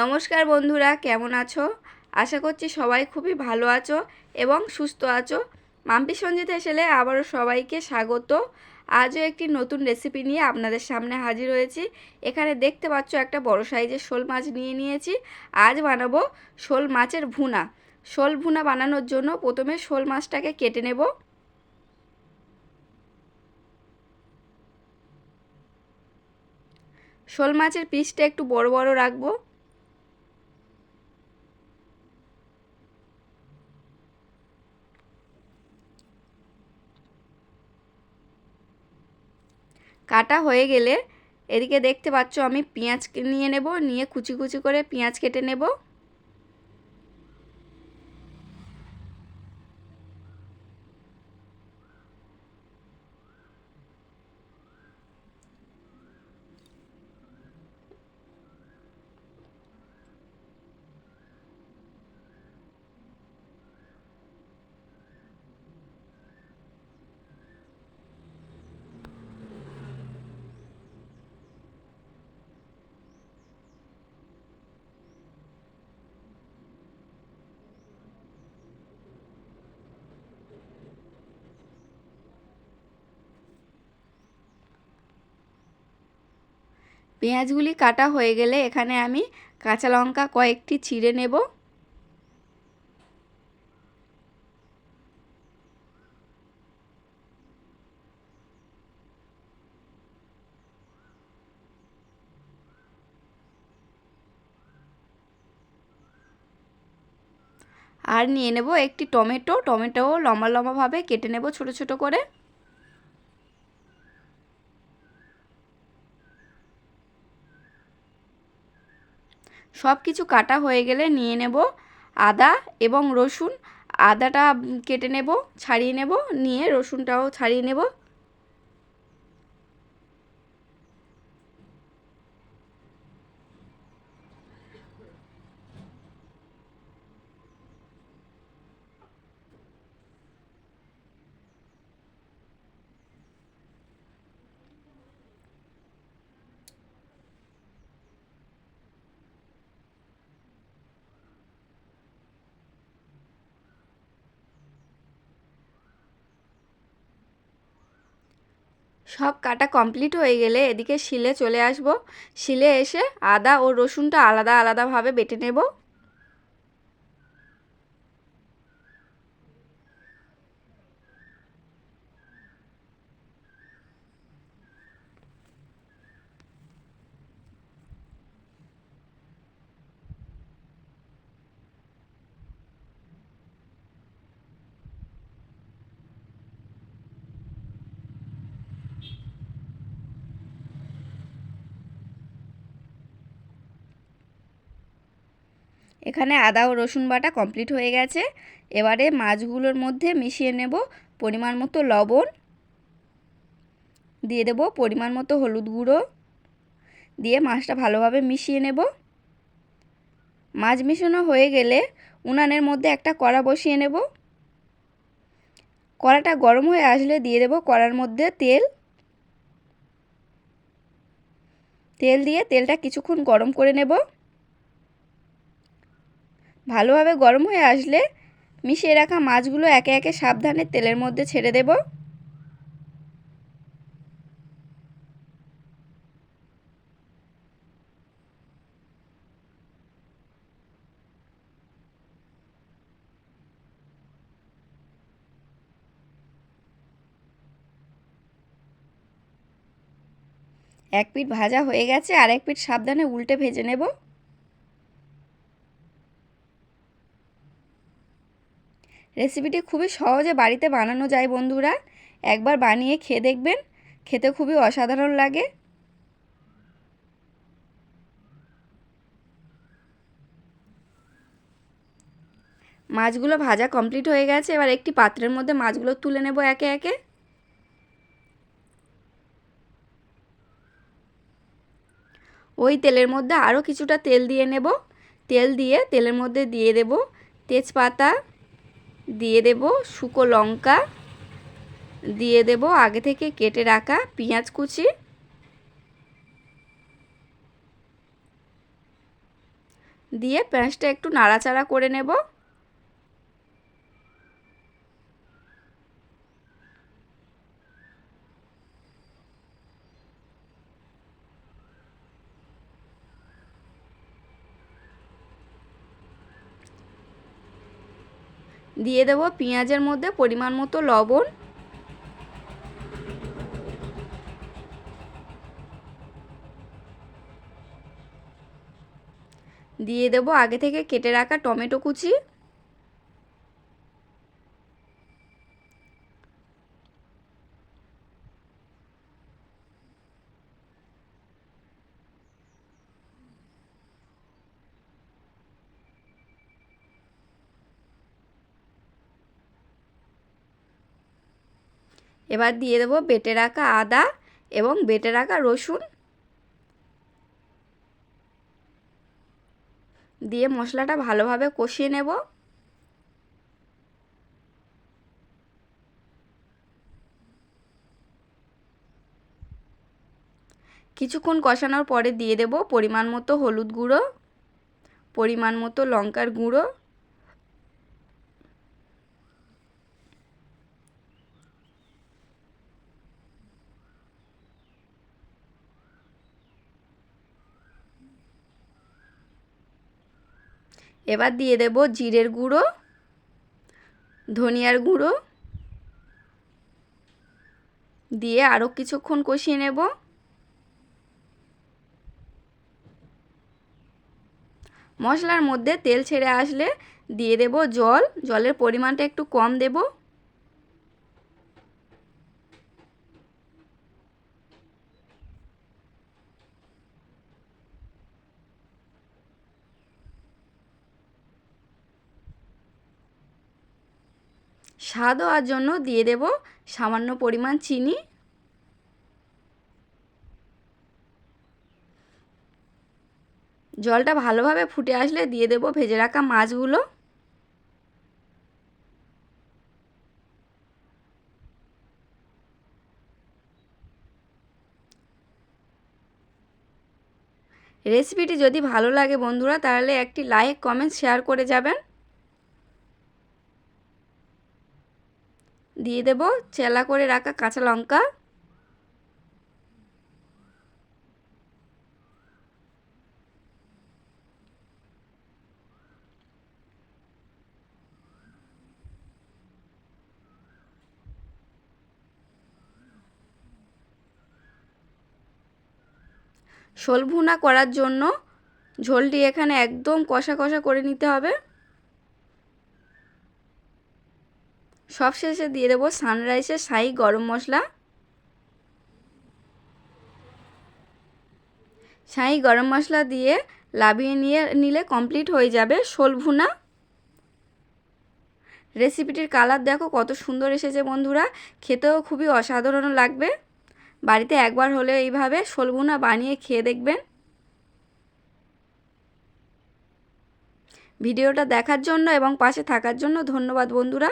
নমস্কার বন্ধুরা, কেমন আছো? আশা করছি সবাই খুবই ভালো আছো এবং সুস্থ আছো। মাম্পি সঞ্জিত এসেলে আবারও সবাইকে স্বাগত। আজও একটি নতুন রেসিপি নিয়ে আপনাদের সামনে হাজির হয়েছি। এখানে দেখতে পাচ্ছ একটা বড় সাইজের শোল মাছ নিয়ে নিয়েছি। আজ বানাবো শোল মাছের ভুনা। শোল ভুনা বানানোর জন্য প্রথমে শোল মাছটাকে কেটে নেব। শোল মাছের পিসটা একটু বড় বড় রাখব। কাটা হয়ে গেলে এদিকে দেখতে পাচ্ছ আমি পেঁয়াজ নিয়ে নেব, নিয়ে কুচি কুচি করে পেঁয়াজ কেটে নেব। পেঁয়াজগুলি কাটা হয়ে গেলে এখানে আমি কাঁচা লঙ্কা কয়েকটি ছিঁড়ে নেব। আর নিয়ে নেব একটি টমেটো। টমেটো লম্বা লম্বাভাবে কেটে নেব ছোট ছোট করে। সব কিছু কাটা হয়ে গেলে নিয়ে নেব আদা এবং রসুন। আদাটা কেটে নেব, ছাড়িয়ে নেব, নিয়ে রসুনটাও ছাড়িয়ে নেব। সব কাটা কমপ্লিট হয়ে গেলে এদিকে শিলে চলে আসব। শিলে এসে আদা ও রসুনটা আলাদা আলাদাভাবে বেটে নেব। এখানে আদা ও রসুন বাটা কমপ্লিট হয়ে গেছে। এবারে মাছগুলোর মধ্যে মিশিয়ে নেব পরিমাণ মতো লবণ। দিয়ে দেব পরিমাণ মতো হলুদ গুঁড়ো। দিয়ে মাছটা ভালোভাবে মিশিয়ে নেব। মাছ মিশানো হয়ে গেলে উনানের মধ্যে একটা কড়া বসিয়ে নেব। কড়াটা গরম হয়ে আসলে দিয়ে দেব কড়ার মধ্যে তেল। তেল দিয়ে তেলটা কিছুক্ষণ গরম করে নেব। ভালোভাবে গরম হয়ে আসলে মিশিয়ে রাখা মাছগুলো একে একে সাবধানে তেলের মধ্যে ছেড়ে দেব। এক পিঠ ভাজা হয়ে গেছে, আর এক পিঠ সাবধানে উল্টে ভেজে নেব। রেসিপিটি খুবই সহজে বাড়িতে বানানো যায় বন্ধুরা। একবার বানিয়ে খেয়ে দেখবেন, খেতে খুবই অসাধারণ লাগে। মাছগুলো ভাজা কমপ্লিট হয়ে গেছে, এবার একটি পাত্রের মধ্যে মাছগুলো তুলে নেব একে একে। ওই তেলের মধ্যে আরও কিছুটা তেল দিয়ে নেব। তেল দিয়ে তেলের মধ্যে দিয়ে দেব তেজপাতা দিয়ে দেব শুকো লঙ্কা, দিয়ে দেব আগে থেকে কেটে রাখা পেঁয়াজ কুচি, দিয়ে পেঁয়াজটা একটু নাড়াচাড়া করে নেব। দিয়ে দেব পেঁয়াজের মধ্যে পরিমাণ মতো লবণ। দিয়ে দেব আগে থেকে কেটে রাখা টমেটো কুচি। এবার দিয়ে দেবো বেটে রাখা আদা এবং বেটে রাখা রসুন। দিয়ে মশলাটা ভালোভাবে কষিয়ে নেব। কিছুক্ষণ কষানোর পরে দিয়ে দেব পরিমাণ মতো হলুদ গুঁড়ো, পরিমাণ মতো লঙ্কার গুঁড়ো। এবার দিয়ে দেব জিরের গুঁড়ো, ধনিয়ার গুঁড়ো। দিয়ে আরও কিছুক্ষণ কষিয়ে নেব। মশলার মধ্যে তেল ছেড়ে আসলে দিয়ে দেব জল। জলের পরিমাণটা একটু কম দেব। স্বাদ হওয়ার জন্য দিয়ে দেব সামান্য পরিমাণ চিনি। জলটা ভালোভাবে ফুটে আসলে দিয়ে দেব ভেজে রাখা মাছগুলো। রেসিপিটি যদি ভালো লাগে বন্ধুরা, তাহলে একটি লাইক, কমেন্ট, শেয়ার করে যাবেন। দিয়ে দেব। চেলা করে রাখা কাঁচা লঙ্কা। শোল ভুনা করার জন্য ঝোলটি এখানে একদম কষা কষা করে নিতে হবে। সব শেষে দিয়ে দেবো সানরাইসের শাহি গরম মশলা। শাহি গরম মশলা দিয়ে লাভিয়ে নিয়ে নিলে কমপ্লিট হয়ে যাবে শোল ভুনা। রেসিপিটির কালার দেখো কত সুন্দর এসেছে বন্ধুরা, খেতেও খুবই অসাধারণ লাগবে। বাড়িতে একবার হলে এইভাবে শোল ভুনা বানিয়ে খেয়ে দেখবেন। ভিডিওটা দেখার জন্য এবং পাশে থাকার জন্য ধন্যবাদ বন্ধুরা।